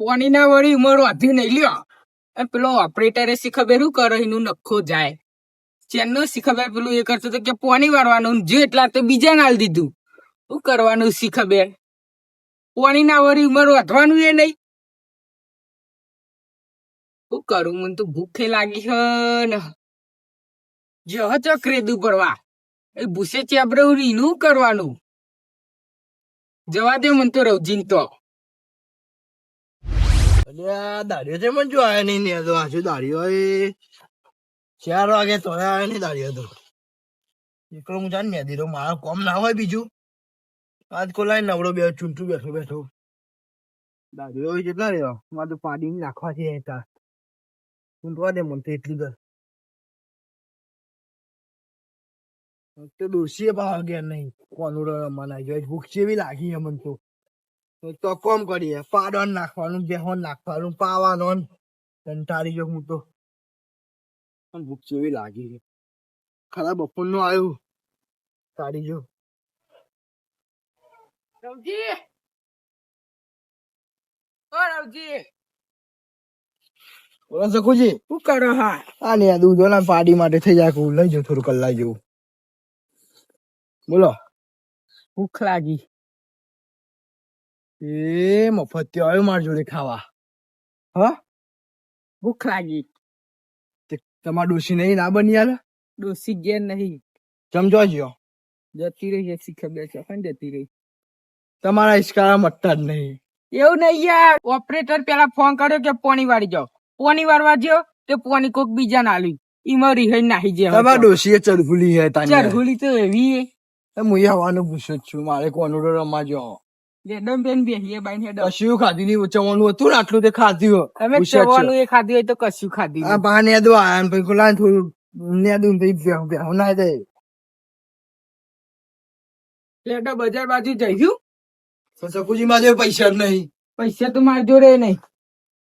Pony ના વળી ઉમર વધી નહીં લ્યો. પેલો ઓપરેટરે શી ખબર શું કરે? એનું નખો જાય. ચેનનો શી ખબર પેલું એ કરતો તો કે પોની વાળવાનું જે એટલા તો બીજા નાલ દીધું. શું કરવાનું શી ખબર પોની ના વળી ઉમર વધવાનું એ નહીં. શું કરું? મને તો ભૂખે લાગી હ ને. જહ ચક્રે દુ પરવા એ ભૂસે ચેબરવરી રીનું કરવાનું? જવા દે મને તો રવજીન તો. અલ્યા દાઢીઓ છે મને જો નહીં ને તો આજુ દાડીઓ ચાર વાગે તો નહીં દાડીઓ તો. હું જાણ મેદી તો મારો કોમ ના હોય બીજું. આજ કોલાય નવડો બે ચૂંટું બેઠો બેઠો. દાડીઓ કેટલા રહ્યો મારે તો પાડી નાખવા છે હતા ચૂંટવા દે મને તો એટલી દર તો ભાવ ગયા નહીં. કોનું રમવાના જોઈએ ભૂખ જેવી લાગી મને તો. તો કોમ કરીએ? પાડન નાખવાનું બેહોન નાખવાનું પાવાનું કંટાળી ગયો હું તો. પણ ભૂખ જેવી લાગી છે. ખરા બપોરનું આવ્યું. કાઢી જો. રવજી! ઓ રવજી! બોલો સકુજી શું કરો હા? આ આ દૂધ વાળા પાડી માટે થઈ જાય લઈ જાઉં થોડું કલાક જેવું. બોલો. ભૂખ લાગી. એ મફત આવ્યો મારી જોડે ખાવા. હા? ભૂખ લાગી. તમાર ડોસી નહીં ના બની યાર ડોસી ઘેર નહીં. સમજો જ્યો જતી રહી છે ખબર છે પણ જતી રહી. તમારા ઈશ્કારા મટતા જ નહીં. એવું નહીં યાર. ઓપરેટર પેલા ફોન કર્યો કે પોણી વાળી જાઓ. પોણી વાળવા જ્યો તે પોણી કોક બીજા ના આલ્યું ઈમાં રિહાઈ નાહી જે તમારા ડોસીએ ચરફુલી હે તાની. ચરહુલી તો એવી હે. હું આવવાનું પૂછું જ છું. મારે કોનું રમાજો લેડમ બેન બેહીએ બાઈને હેડો. કશું ખાધી નહીં ચવાનું હતું ને આટલું તે ખાધ્યું તમે પૂછ્યા જ છે. ચવાનું એ ખાધું હોય તો કશું ખાધું આ નહીં. બા નેદો આયા ને પછી કોલા થોડું નેદું ને પછી બેહું બેહું ના દે લેડો બજાર બાજુ જઈશું તો સકુજી માં જે પૈસા જ નહીં. પૈસા તો મારી જોડે નહીં.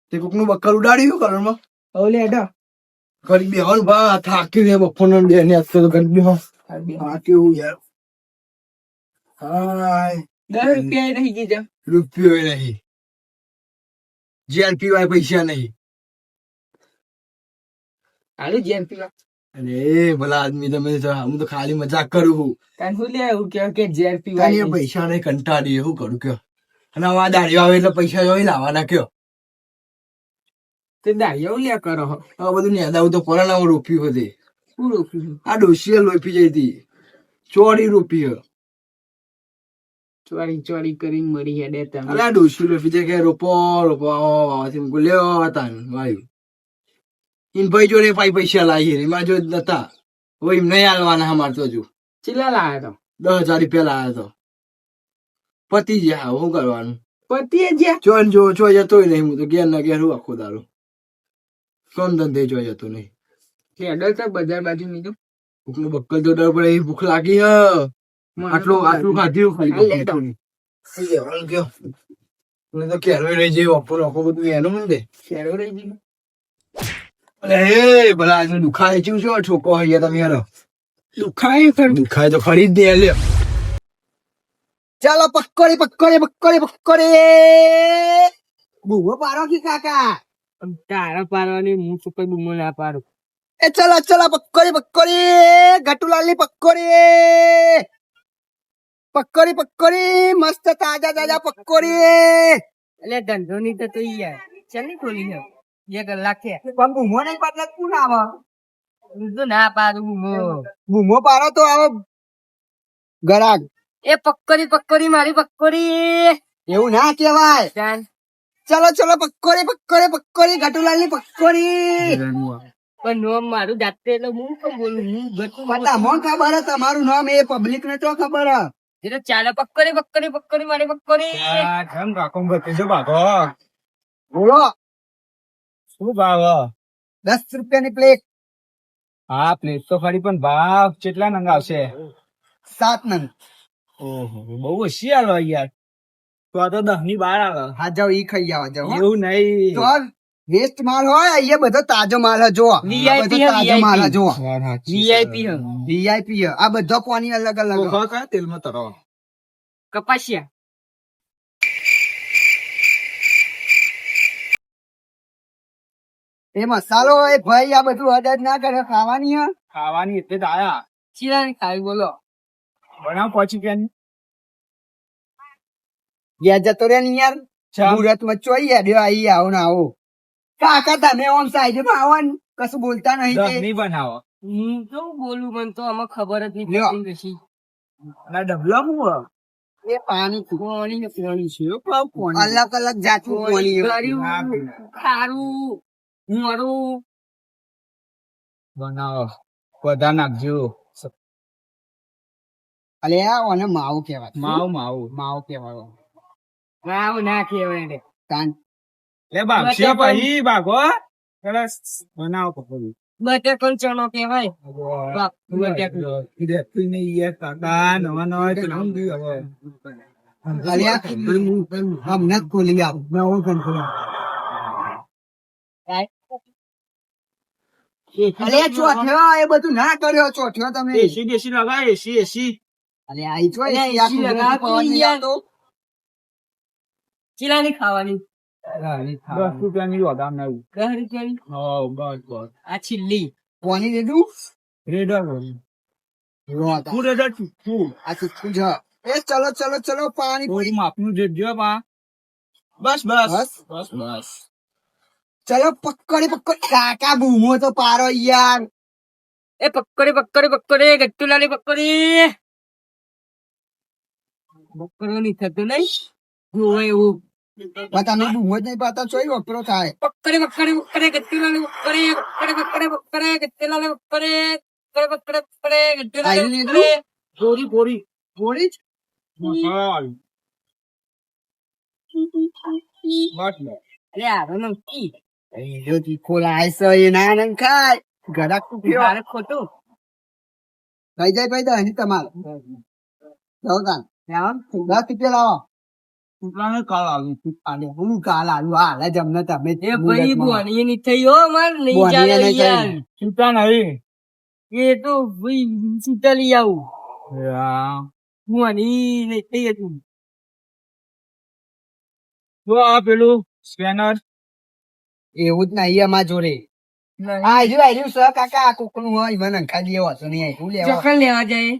તે કોકનું બકર ઉડાડ્યું કરોડમાં હવે લેડો ઘડી બેહવાનું બા થાકી ને બપોર નો બે ને તો બેહો. હા કેવું યાર. હાય. દસ રૂપિયા રૂપિયો નહીં જેલ પીવાય પૈસા નહીં. હાલું જેમ અરે ભલા આદમી તમે તો હું તો ખાલી મજાક કરું છું. તાન હું લે એવું કે કે ઝેર પીવા પૈસા નહીં કંટાળી એવું કરું કયો. અને આવા દાડીઓ આવે એટલે પૈસા જોઈ લાવવાના કયો. તે દાડિયો લે કરો આ બધું નેદાવું તો પરાણામાં રોપ્યું હતી શું રોપ્યું આ ડોસીએ લોપી જઈ હતી. ચોરી રૂપી ચોરી ચોરી કરીને મરી હેડે તમે આ ડોસી લોપી જાય કે રોપો રોપો આવો આવાથી મૂકું લ્યો હતા વાયુ ઇન ભાઈ જોડે પાઈ પૈસા લાવી રે મારા જોડે નતા હવે એમ નહીં હાલવાના અમાર તો હજુ ચીલા લાવ્યો તો દસ હજાર રૂપિયા લાવ્યો તો પતી હવે શું કરવાનું પતિ જ્યાં ચોન જો છો જતોય નહીં હું તો ઘેર ના ઘેર આખો દારો કોમ ધંધે જોઈ જતો નહીં હેડો તો બજાર બાજુ નીકળ ભૂખનું બક્કલ તો ડર પડે ભૂખ લાગી હ આટલું આટલું ખાધ્યું મને તો કેરો રહી બપોર આખો બધું એનું મને રહી ગયો અરે હે ભલા આજે દુખાય ચેવું છો છોકો હૈયા તમે યાર દુખાય ખરું. દુખાય તો ખરી દે લ્યો ચાલો પક્કોડી પક્કોડી પક્કોડી પક્કોડી. બુવો પારો કી કાકા? તારા પારવાની હું તો કોઈ બૂમો ના પાડું? એ ચલો ચલો પક્કોડી પક્કોડી. ગટુલાલની પક્કોડી. પક્કોડી પક્કોડી મસ્ત તાજા તાજા પક્કોડી એટલે ધંધો ની તો તું યારની ખોલી છે બે કલાક છે પણ બૂમો નહીં પાડતા કોણ આવે? હું તો ના પાડું બૂમો. બૂમો પાડો તો આવો. ગરાગ. એ પક્કોડી પક્કોડી મારી પક્કોડી એવું ના કહેવાય. ચાલ. ચલો ચલો પક્કોડી પક્કોડી પક્કોડી ગટુલાલની પક્કોડી પણ નોમ મારું જાતે એટલે હું કેમ બોલું? હું ખબર હે તમારું નામ એ પબ્લિક ને તો ખબર હે. એ તો ચાલે પક્કોડી પક્કોડી પક્કોડી મારી કેમ કાકો ભત્રીજો ભાગો. બોલો. શું ભાવ? દસ રૂપિયાની પ્લેટ હા પ્લેટ તો ખરી પણ ભાવ કેટલા નંગ આવશે? સાત નંગ. ઓહો બહુ હોશિયાર હોય યાર. તો આ તો દસની બાર આવે. હા જાઓ ઈ ખાઈ આવો જાઓ એવું નહીં. તો વેસ્ટ માલ હોય અહીંયા બધો તાજો માલ હે જો VIP બધો તાજો માલ હે જો વાત સાચી છે. વીઆઈપી હે વીઆઈપી હે આ બધા પાણી અલગ અલગ હે. ઓહો, કયા તેલમાં તરો કપાસિયા એ મસાલો એ ભાઈ આ બધું અડદ ના કરે ખાવાની હે ખાવાની એટલે જ આયા ચિરાની ખાવી બોલો બનાવ પછી કે ગયા જતો રે ને યાર ચા મુહૂર્તમાં ચોઈ યાર આઈ આવો ને આવો કાકા તમે ઓમ સાઈડમાં આવો ને. કશું બોલતા નહીં. દહની બનાવો હું તો બોલું? મને તો આમાં ખબર જ નહીં પડતી પછી. ના ડબલા હું હે? એ પાણી પાણી ને પાણી છે. અલગ અલગ જાતનું પાણી હે. ખારું મોરું. બનાવો. બધા નાખજો. અલે આ ઓને માવું કહેવાય. માવ માવ. માવ કહેવાય. આવું ના કહેવાય રે. તાન લે બાગશે પછી બાગો સરસ બનાવો પકોડી બટેકન ચણો કહેવાય બાપ, બટેકું. દેખતું નહીં યાર કાકા નવા નવા ચલાવું છું હવે અલે આ હમણાં જ ખોલી આવ નવું કંટ્રોલ અલે આ ચોથ્યો એ બધું ના કર્યો ચોથ્યો તમે એસી દેસી લગા એસી એસી અલે આઈ છો અલે એસી આ એસી કુદરતી લગાવ પવન નહીં યાર. આવતો. ચિરાની ખાવાની દસ રૂપિયાની વધાર નહીં દસ રૂપિયાની હા બસ બસ આ છેલ્લી પાણી લીધું રેડર રો રેડર છું આ ચૂકું છે એ ચલો ચલો ચલો પાણી પૂરી માપનું જેજો બા બસ બસ બસ બસ બસ ચલો પકડી પકડી કાકા બૂમો તો પારો યાર એ પકડી પકડી પકડી પકડે ગટ્ટુલાની પકડી બકરો નહીં થતું નહીં જોવે એવું પણ તમે બૂમો જ નહીં પાતા ચોઈ વકરો થાય વકરે પકડે પકડે ગટ્ટુલાની વકરે વકરે વકરે પકડે ગટ્ટુલાની વકરે વકરે વકરે વકરે આયુ પકડે ગોરી. ગોરી ગોળી જ? મસાલ. બસ બસ લે આરો કી. એ જો તીખો લાય છે એ ના નંગ ખાય. ગરાક મારે ખોટું. થઈ જાય ભાઈ દહની તમારે. રામ દસ રૂપિયા લાવો. કૂતરાને કાલ આવ્યું તું અને હું કાલ આલુ હાલ જ અમને તમે એ ભાઈ બોની ની થઈ હો માર નહીં ચાલે યાર. ચિંતા નહીં. એ તો ભાઈ સીતા લઈ આવું. યા. બોની નહીં થઈ હતું. જો આ પેલું સ્કેનર. એવું જ નહીં અમાર જોડે. આ જો આયરું છે કાકા આ કોકનું હોય મને અંખા દે વાતો નહીં આયરું લેવા લેવા જાય.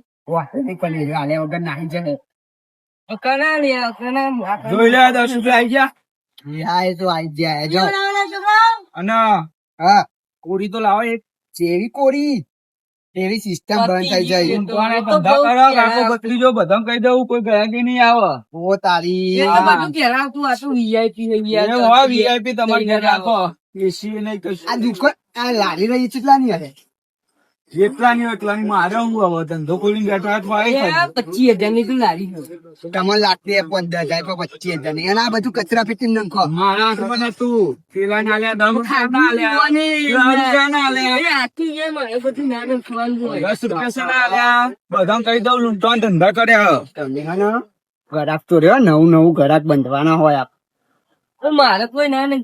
પણ વગર નાહી જાય. ગયા કોરી તો લાવો એક જેવી કોરી એવી સિસ્ટમ બંધ થઈ જાય ધંધા કરો કાકો બધા કહી દઉં કોઈ ગ્રાહકી નહીં આવે ઓ તારી એ વીઆઈપી થઈ ગયા વીઆઈપી તમારી ઘરે રાખો એસી નહીં કશું આ દુકાન, આ લારી રહી કેટલા ની મારે હું હવે? ધંધો ખોલીને બેઠો હાથમાં પચીસ હજારની તું લારી લાગતી પંદર હજાર પર પચીસ હજારની અને આ બધું કચરા પેટી નાખો. મારા હાથમાં નતું પેલા ના લ્યા દસ રૂપિયા ના લ્યા દસ રૂપિયા ના લ્યા દસ રૂપિયા ના બધા કહી દઉં લૂંટવાના ધંધા કર્યા તમે હે ને? તો રહ્યો નવું નવું ગરાક બંધવાના હોય આપ. મારે કોઈ ના નહીં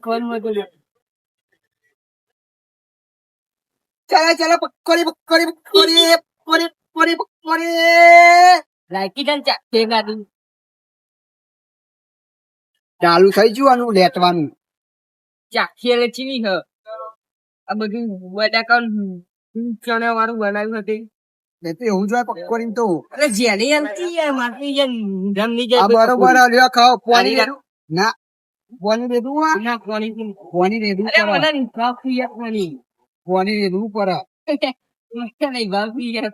ચાલો ચાલો પકોડી પકોડી પકોડી પકોડી પકોડી પકોડી લાયકી તને ચાકે ગાડી ચાલુ થઈ જવાનું લેટવાનું. ચાખી એટલે ચીની હ. આ બધું બટાકા ચણા વાળું બનાવ્યું હતું. એવું જ હોય પકોડી તો. અરે જેની જાય બરોબર લ્યો ખાઓ પોની ના પોની રેડું આ? ના અરે મને ભાવતી યાર કોની પર મને નહીં ભાવતી યાર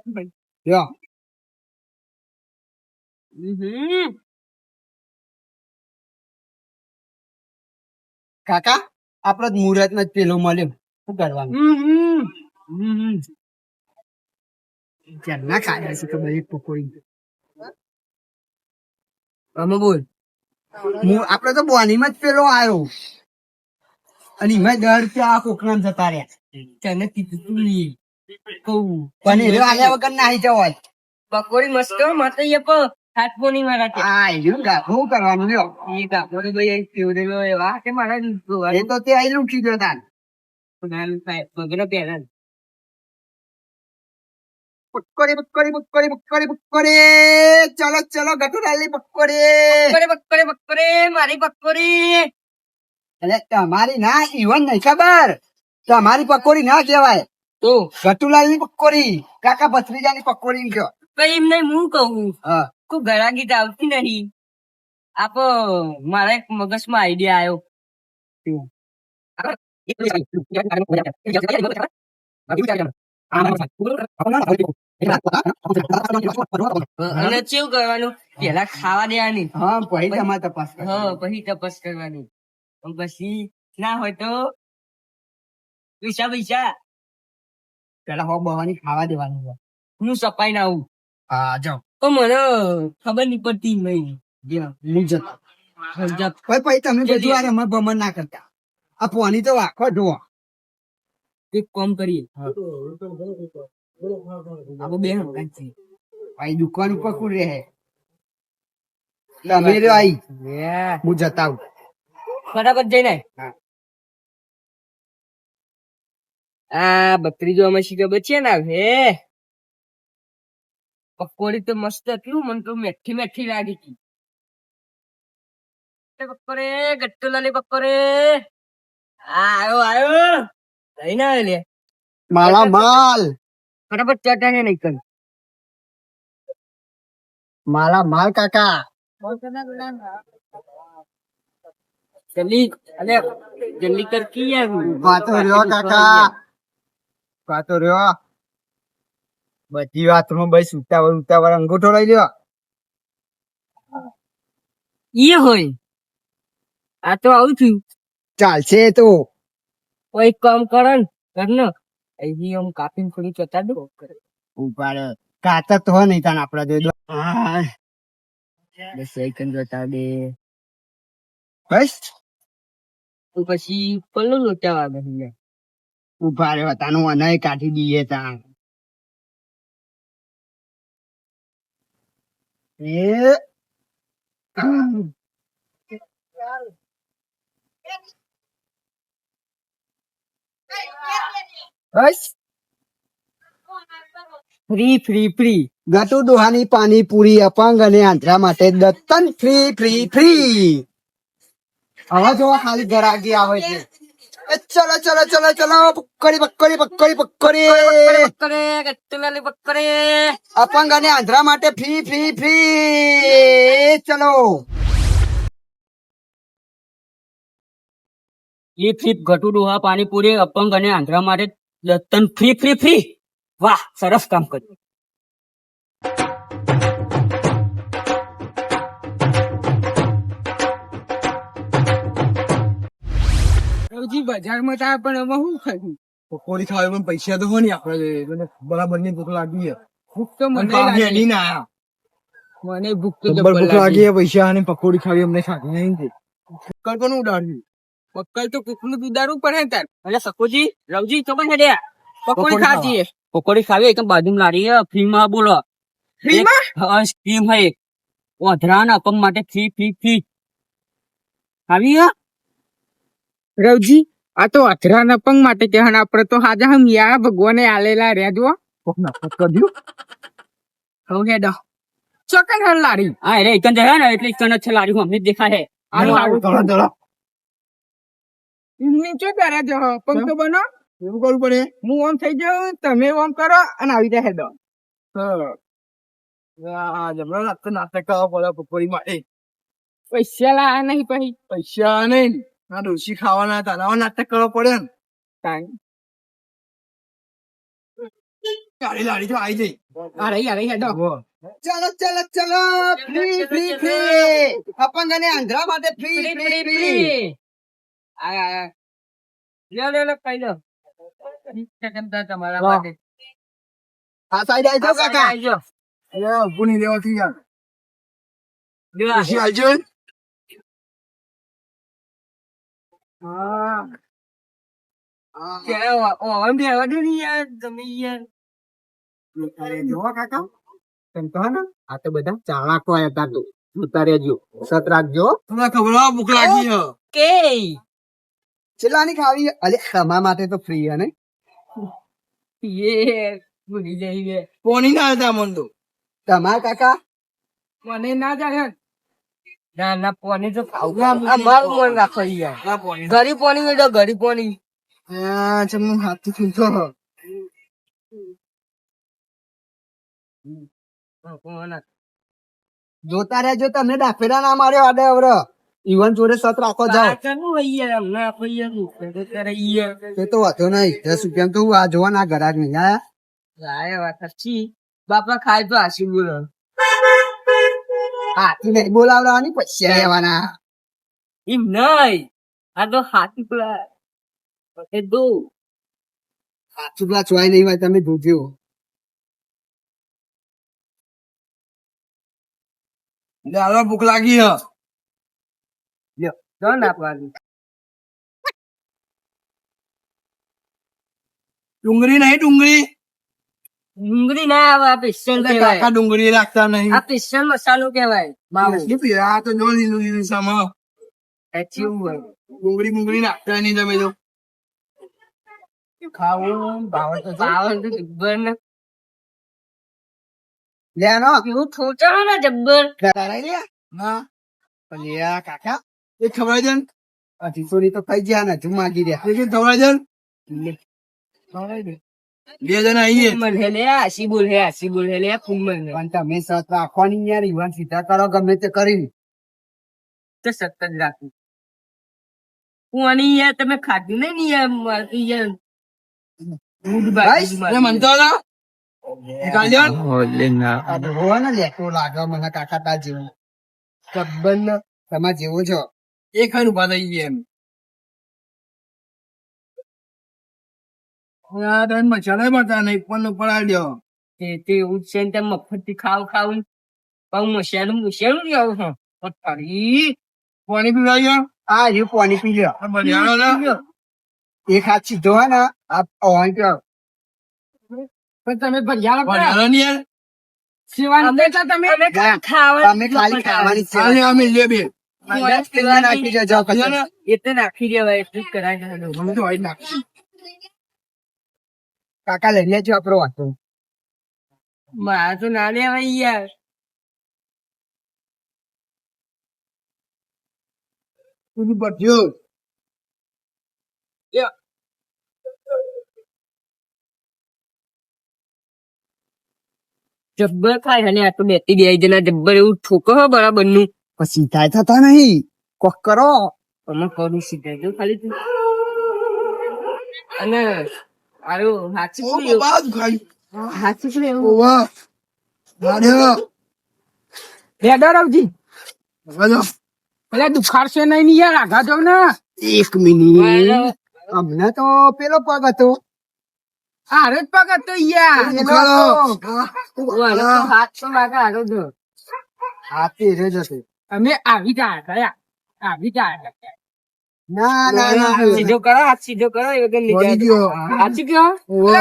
હમ. કાકા આપડે મુહૂર્તમાં જ પેલો મળ્યો. શું કરવાનું? ખાયા છે તો બધી પકોડી અમે બોલ. હું આપડે તો બોની માં જ પેલો આવ્યો અને એમાં દર ત્યાં કોકરામ જતા રહ્યા. તને કીધું તું નહીં. કહું પણ એ આવ્યા વગર નાહી જવાય પકોડી મસ્ત હો, તો એ પણ હાથ પોની મારા. આ એનું ગાભું કરવાનું લ્યો એ કાપડો ભાઈ અહીં પીવડેલો એવા કે મારા એ તો તે આઈ લૂંટી ગયો તાન પગનો પહેલા પકોડી પકોડી પકોડી પકોડી પકોડી ચલો ચલો ગટુરાલી પકોડે પકડે પકડે પકડે મારી પકોડી એટલે તમારી ના ઈવન નહીં ખબર તમારી પકોડી ના કહેવાય તો? ગટુલાલની પકોડી કાકા ભત્રીજા ની પકોડી કયો. પછી એમને હું કહું. કોઈ ગરાગી તો આવતી નહીં. આપ મારા એક મગજમાં આઈડિયા આવ્યો અને કેવું કરવાનું? પેલા ખાવા દેવાની. હા પછી તપાસ હા પછી તપાસ કરવાની. પછી ના હોય તો પૈસા પૈસા પેલા હોબ બવાની ખાવા દેવાનું. હું સપાઈ ના આવું હા જાઓ. તો મને ખબર નહીં પડતી નહીં. હું જતો ભાઈ પછી તમે બધું આ રમત ભમણ ના કરતા. આ પોની તો આખો જુઓ એક કામ કરીએ. આપણે બે છીએ. ભાઈ દુકાન ઉપર કોણ રહે? તમે રહ્યો આઈ. હું જતા આવું. ફટાફટ જઈને હા. આ બત્રીજો અમે શીખે બચીએ ને હે પકોડી તો મસ્ત હતી મને તો મેઠી મેઠી લાગી હતી. એ પકોડે ગટ્ટુ લાલી પકોડે. આ આયો આવ્યો લઈને આવ્યો લે. માલા માલ. ફટાફટ ચટા ને નહીં કર. માલા માલ કાકા. જલ્દી અલે જલ્દી કર કી યાર વાતો રહ્યો કાકા. વાતો રહ્યો. બધી વાતમાં બસ ઉતાવળ ઉતાવળ અંગૂઠો લઈ લ્યો. ઈ હોય. આ તો આવું છું ચાલશે તો. કોઈ કામ કરો ને કર ને અહીં આમ કાપીને થોડી ચોતા દો ઉપાડે કાતર તો નહીં તાન આપડા જોઈ બસ સેકન્ડ જોતા દે. બસ. પછી પલ્લું લોટાવા છે. ઊભા રહ્યો તાનું અનાય કાઢી દઈએ તાન ફ્રી ફ્રી ફ્રી. ગટુ દોહાની પાણીપુરી અપંગ અને આંધ્રા માટે દત્તન ફ્રી ફ્રી ફ્રી. હવે જો ખાલી ગરાગી આવે છે ચલો ચલો ચલો ચલો પકોડી પકોડી પકોડી પકોડી પકડે ગટ્ટલાલી અપંગ અને આંધ્રા માટે ફ્રી ફ્રી ફ્રી. ચલો. એ ફ્રી ઘટુ ડોહા પાણીપુરી અપંગ અને આંધ્રા માટે દત્તન. Free free free. વાહ સરસ કામ કર્યું. બજારમાં તા પણ એમાં શું ખાધું? પકોડી ખાવા પણ પૈસા તો હોય ને આપડે બરાબરની ભૂખ લાગી છે ભૂખ તો મને લાગી. આયા. મને ભૂખ તો ભૂખ લાગી. પૈસા અને પકોડી ખાવી અમને ખાધી નહીં છે કલ કોનું ઉડાડ્યું? મક્કલ તો કુકનું ઉડાડવું પડે તાર. એટલે સકોજી રવજી તો પણ હેડ્યા પકોડી ખાધી પકોડી ખાવી એકદમ બાજુ લારી ફ્રી માં બોલો. Free માં? હા સ્કીમ હે એક. અપમ ના માટે ફ્રી ફ્રી ફ્રી આવી હે? રવજી આ તો અધરા ના અપંગ માટે કે હણ આપણે તો હાજા હમ યા ભગવાને આલેલા રહ્યા જો કોક નાટક કર્યું હવે હેડો. ચોકન હણ લારી. હા રે એકન જયા ને એટલે ઇકન છે લારી અમને દેખા હે. આનું આવું ધડો ઇમની ચો કરે જો પંગ તો બનો. એવું કરવું પડે? હું ઓમ થઈ જાઉં તમે ઓમ કરો અને આવી જાય દો હા. આ જબરા નાટક નાટક કરવા પડે પકોડી માટે પૈસા લાયા નહીં પછી પૈસા નહીં. આ ડોસી ખાવાના હતા આવા નાટક કરવો પડે ને કાંઈ. ગાડી લાડી તો આવી જઈ આ રહી આ રહી હેડો. ચલો ચલો ચલો ફ્રી ફ્રી ફ્રી અપંગ અને આંધ્રા માટે ફ્રી ફ્રી, ફ્રી. આ. લ્યો, લો. તમારા. માટે. આ સાઈડ આવી જાઓ કાકા આવજો. અરે ઊભું નહીં યાર લ્યો, આ. ડોસી હા. ત્યાં ઓ- ઓ, આમ બેહવા દો ને યાર, તમે યાર. અરે કાકા. તેમ તો ને? આ તો બધા ચાલાકો આયા તા તો. જોતા રહેજો. સત રાખજો. થોડા ખબર ભૂખ લાગી છે. કે ખાવી. અલે તમારા માટે તો ફ્રી હે ને. એ ભૂલી જઈએ. પોણી ના હતા મન તો? તમારા કાકા? મને ના જાણે. ના ના પોની તો અમારું મન રાખો યાર. ના પોણી. ગરી પોની મેળો ગરી પોની હું હાથથી ખીલતો જોતા રહેજો તમને ડાફેરા ના માર્યો આડે હવે ઈવન જોડે સત રાખો જાવ તે તો વાંધો નહીં. દસ રૂપિયા તો આ જોવા ના ઘરાક નહીં. આયા? બાપા ખાય તો હાસી બોલો હાથી નહીં બોલાવડાવાની પછી લેવાના એમ નહીં. આ તો હાથી પેલા એ દો હાથી પેલા ચોય નહીં હોય તમે જોજો દાદા ભૂખ લાગી હ. દો નાખવાનું ડુંગળી નહીં ડુંગળી. ડુંગળી ના આવે આ પિસ્તલ કાકા ડુંગળી રાખતા નહીં. આ પિસ્તલ મસાલો કહેવાય બાબુ? આ તો જો લીલું લીલું સામા એ ચેવું ડુંગળી મુંગળી નાખતા નહીં તમે તો. ખાવું ભાવ તો ભાવ તો જબ્બર ને. લે નો કેવું ઠોચાણો ને જબ્બર. કરાઈ લે ના. લ્યા કાકા. એ ખબર જનની. તો ખાઈ ગયા ને હજુ માગી દે એ કે ખવડાવી દે. બે જણા આવીએ ફૂલ હે લે હાસી બોલ હે હાસી બોલ હે લે ફૂલ મન પણ તમે સત રાખવાની યાર ઈવન સીધા કરો ગમે તે કરી. તો સતત રાખું. હું આની યાર તમે ખાધું નહીં ને યાર મારતી મૂડ કાલ્યો હોય ને. લાગે મને કાકા તા જેવું. ગબ્બર ને તમે જેવો છો. એ થઈ ગયા એમ. આ તમે મસાલા બતા નહીં પણ ઉપર આવ્યો તે તે ઉછેન જ છે ને તે મફતથી ખાવ. ખાવ ને પાછું મસાલું મસાલું જ આવું છું પથારી. પાણી પીવા ગયો આ રહ્યું પાણી પી લ્યો. એક હાથ સીધો હોય ને આ ઓન પીઓ પણ તમે ભરિયાળો કરો. બરિયાળો ને યાર. સેવાનું તો તમે? અમે ખાવા તમે ખાલી ખાવાની છે. અમે અમે લે બે. દસ નાખી દેજો? એ દેવાય એટલું કરાય અમે નાખ કાકા લઈ લેજો આપણો વાતો મારા તો ના લેવાય યાર. તું પટ્યું જબ્બર ખાય અને આ તો બેટી બે જણા જબ્બર એવું ઠોકો હો બરાબરનું પછી થાય થતા નહીં. કોક કરો. અમે કરું સીધા જો ખાલી તું. અને આરું હાચી ઓ પૂરી બાબા દુખાઈ હાચી પૂરી એવું ઓવા દાડ્યો રેડો રવજી બજો પેલા દુખાડશે નહીં ની યાર આઘા જો ને એક મિનિટ અમને તો પેલો પગ હતો હારો જ પગ હતો યાર. હાથ તો માગે હારો જો હાથે જશે અમે આવી જ ગયા આવી જા ના ના ના સીધો કરો હાથ સીધો કરો એ વગર લીધા ગયો. હાચી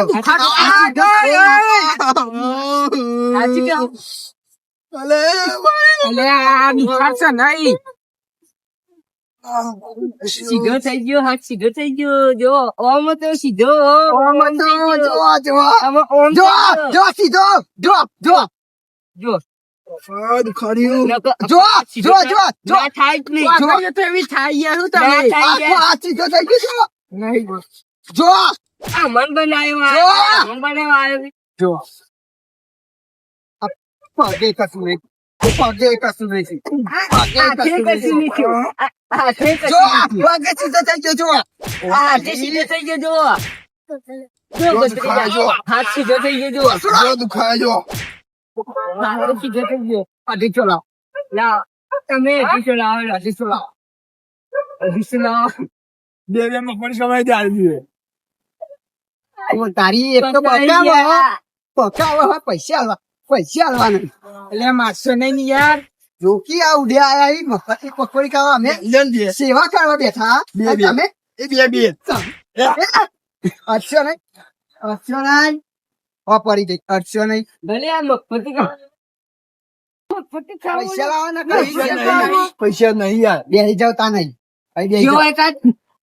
દુખાડો હાચી કયો અલે અલે આ દુખાડશે નહીં. સીધો થઈ ગયો હાથ સીધો થઈ ગયો. જો ઓમ તો સીધો. ઓમ તો જો જો ઓમ જો જો સીધો. જો જો. જો જોવા પગે કશું નહીં. પગે કશું નહીં પગે કશું નહીં જો. પગે સીધો થઈ ગયો જો. આ સીધો થઈ ગયો જો. હાથ સીધો થઈ ગયો. જો. દુખાય જો સીધો થઈ ગયો. અઢીસો લાવ. લાવો. તમે અઢીસો લાવો, અઢીસો લાવો. અઢીસો લાવો. બે બે મગફળી સમય દાળ તારી એક તો બતાવો પકાવો પૈસા આલવા પૈસા આલવા એટલે મારશો નહીં યાર. જોકી આ ઉડ્યા આયા ઈ પકોડી ખાવા. અમે સેવા કરવા બેઠા. તમે? એ બે બે. અડશો નહીં નહીં પડી ગઈ નહીં. ભલે આ ખાવ. પૈસા લાવવાના નહીં. યાર નહીં.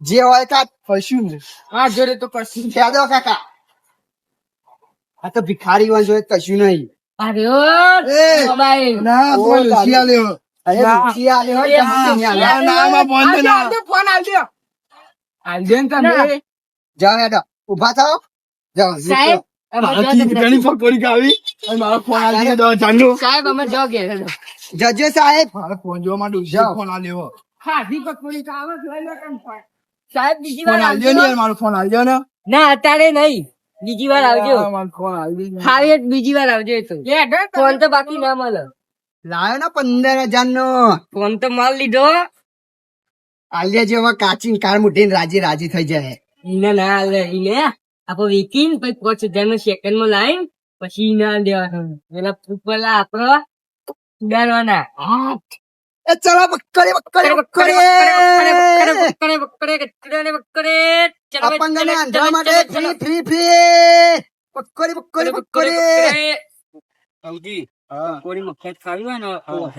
જે હોય કશું નહીં આ જોડે તો કશું કાકા. આ તો ભિખારી કશું નહીં. ઊભા થાવ જાઓ જજો સાહેબ. ફોન જોવા માટે ફોન. સાહેબ બીજી વાર ને મારો ફોન આલ્યો ને. ના અત્યારે નહીં. બીજી વાર આવજો. હા, બીજી વાર આવજો તો. ફોન તો બાકી ના મળે. લાયો ને પંદર હજાર નો. ફોન તો માલ લીધો. આલ્યા જેવા કાચી કાર મુઠીને રાજી રાજી થઈ જાય. ઈને ના આલે ઈને. આપો વીકીન પછી પાંચ હજાર નો સેકન્ડમાં લાઈન પછી ના દેવાનું પેલા પેલા આપડે ઉડાડવાના એ ચલો બક્કરે બક્કરે બક્કરે અપંગને આંધળા માટે ફ્રી ફ્રી ફ્રી બક્કરે બક્કરે બક્કરે સૌજી કોરી મફત ખાવી હોય ને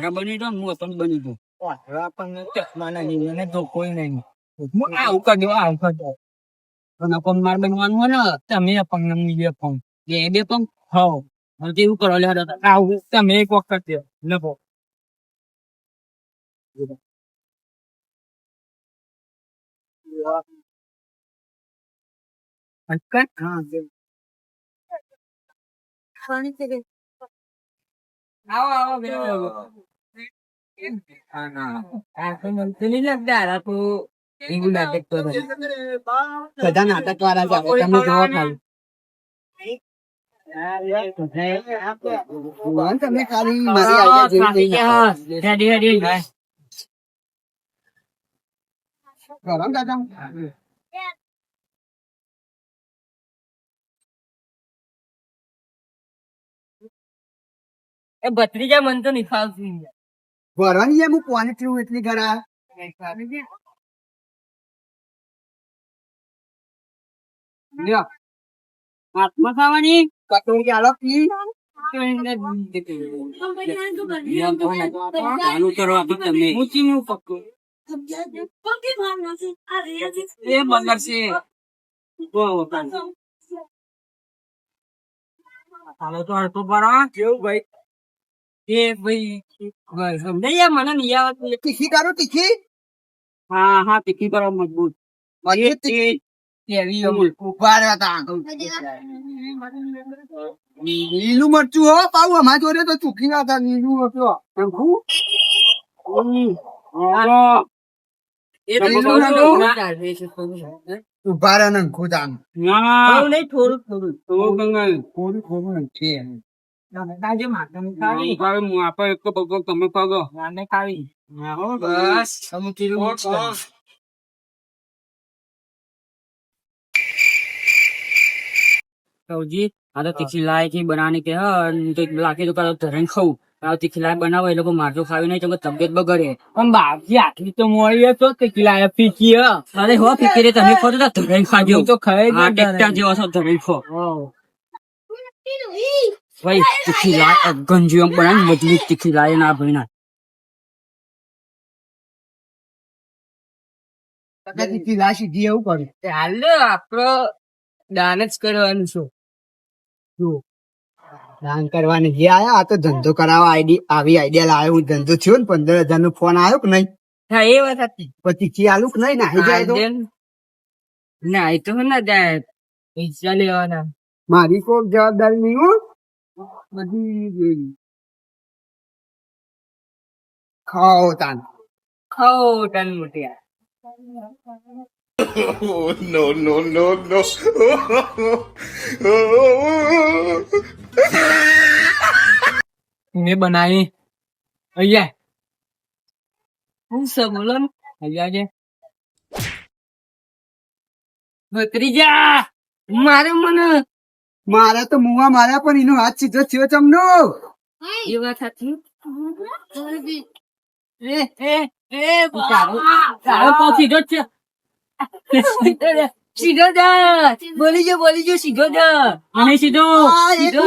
તો બની દો હું પણ બની દઉં આપણને ચશ્માના જીવને તો કોઈ નહીં હું કરી દઉં આવું કરી દઉં અને પણ માર બનવાનું હોય ને તમે અપંગ ને બે પંગ બે બે પંગ હો હવે તો એવું કરો લે આવું તમે એક વખત દે લખો અટકટ? હા આવો આવો બે આવો હા ના આ તો મને નહીં લાગતા આ તો એવું નાટક કરે બધા નાટક વાળા છે તમે જોવો ખાલી. તમે ખાલી મારી આઈડિયા જેવી નહીં નાખો. Ready ready. કરો ને દાદા. એ ભત્રીજા મન તો નિફાલ ફાવતું ભરવાની કોને પીવું એટલી ઘરા ભાઈ? બસ સમજાય મને? નહીં આવડતું તીખી કરો તીખી હા હા તીખી કરો મજબૂત. લીલું મરચું હો પાઉ અમાર જોડે તો ચૂકી ના હતા લીલું મરચું. એ તો લીલું નતું. ઊભા રહ્યા નંખું તાન ના બહુ નહીં થોડું થોડું તો ગંગા થોડું થોડું નંખે આજે માથાને ખાવી ખાવી હું આપે એક બગો તમે ખાગો માને ખાવી હા હો બસ સૌજી આ તો તીખી લાયથી બનાવવાની કે હા તો તો કાં ધરણ ખાવું આ તીખી બનાવો એ લોકો મારજો ખાવી નહીં તો તબિયત બગડે. પણ બાપજી આટલી તો મોડી હતો કે કિલા પીકી અરે હો ફીકીરે તમે ખો તો ધરણ ખાજો. તો ખાઈ જ ટેક્ટર. જેવા છો ધરણ ખો. ભાઈ તીખી લાય ગંજીઓ બનાવી મજબૂત તીખી લાય ના ભાઈ ના. તીખી લાશી સીધી એવું કર્યું હાલ આપડો દાન જ કરવાનું છું. દાન કરવાની જે આયા આ તો ધંધો કરાવવા આઈડી આવી આઈડિયા લાવ્યો હું. ધંધો થયો ને પંદર હજાર નો ફોન આવ્યો કે નહીં? હા એ વાત હતી. પછી આલુ કે નહીં? નાહી જાય તો. ના એ તો ના જાય. પૈસા લેવાના. મારી કોઈ જવાબદારી નહીં હો. બધી. ખાઓ તાન. ખાઓ તાન મોટિયા મેં બનાવી અહીંયા હું છે બોલો ને અહીંયા છે ભત્રીજા મારે મને મારા તો મુવા મારા પણ એનો હાથ સીધો થયો તમને એ વાત સાચી એ એ એ તારો તારો પગ સીધો છે સીધો જા. બોલી જો બોલી જો સીધો જા. અહીં સીધો. સીધો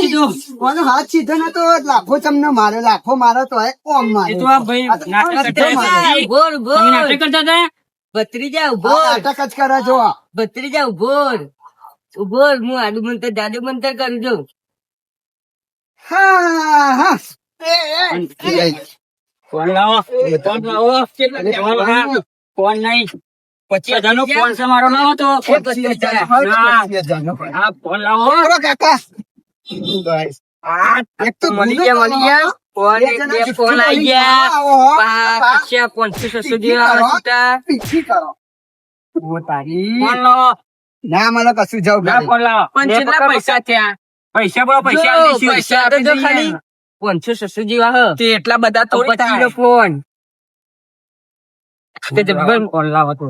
સીધો. કોનો હાથ સીધો નતો લાખો તમને માર્યો લાખો મારો તો એ કોમ એ તો આ ભાઈ નાટક બોલ તમે બોલ નાટક કરતા હતા? ભત્રીજા ઊભો. નાટક જ કરે જો ભત્રીજા ઊભો. ઊભો હું આડું મંતર દાદુ મંતર કરું છું. હા હા. ફોન લાવો? કોણ લાવો? ફોન નહીં? પચીસ બધાનો ફોન છે મારો લાવો તો. હજાર ના. હા. ફોન લાવો. કાકા. એક તો મળી ગયા મળી ગયા. ફોન ફોન આવી ગયા. પચાસ, ફોન ના મને કશું જવું ફોન પૈસા થયા. પૈસા બોલો પૈસા. પાંચસો છસો જેવા તે એટલા બધા તો પચીસ. ફોન. ફોન લાવો તો.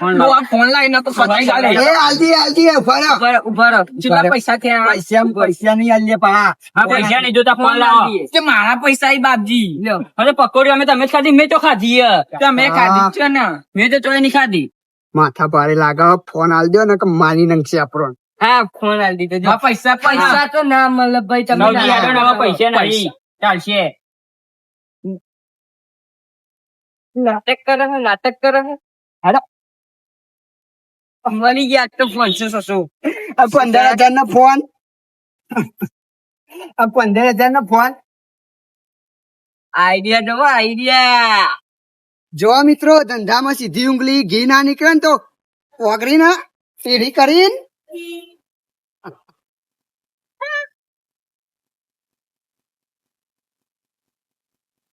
આ ફોન લાવીને તો પચાસ હજાર એ આલજી આલજી ઊભા ઊભા રહો, ઊભા રહો. કેટલા પૈસા થયા. પૈસા પૈસા નહીં આલીએ પા હા પૈસા નહીં જોતા ફોન લાવો. કે મારા પૈસા ઈ બાપજી. અરે પકોડી અમે તમે જ ખાધી મેં તો ખાધી. તમે ખાધી છે ને. મેં તો ચોય નહીં ખાધી. માથા ભારે લાગે ફોન આલ દો ને કે મારી નંગશે આપણો. હા ફોન આલ દીધો. જો. પૈસા પૈસા તો ના મળે ભાઈ તમે નવા પૈસા નહીં. ચાલશે. નાટક કરે નાટક કરે. હાલો. મળી ગયા તો પાંચસો છસો આ પંદર હજાર નો ફોન આ પંદર હજાર નો ફોન આઈડિયા જો આઈડિયા જો મિત્રો ધંધામાં સીધી ઉંગલી ઘી ના નીકળે તો ઓગળી ના સીધી કરીને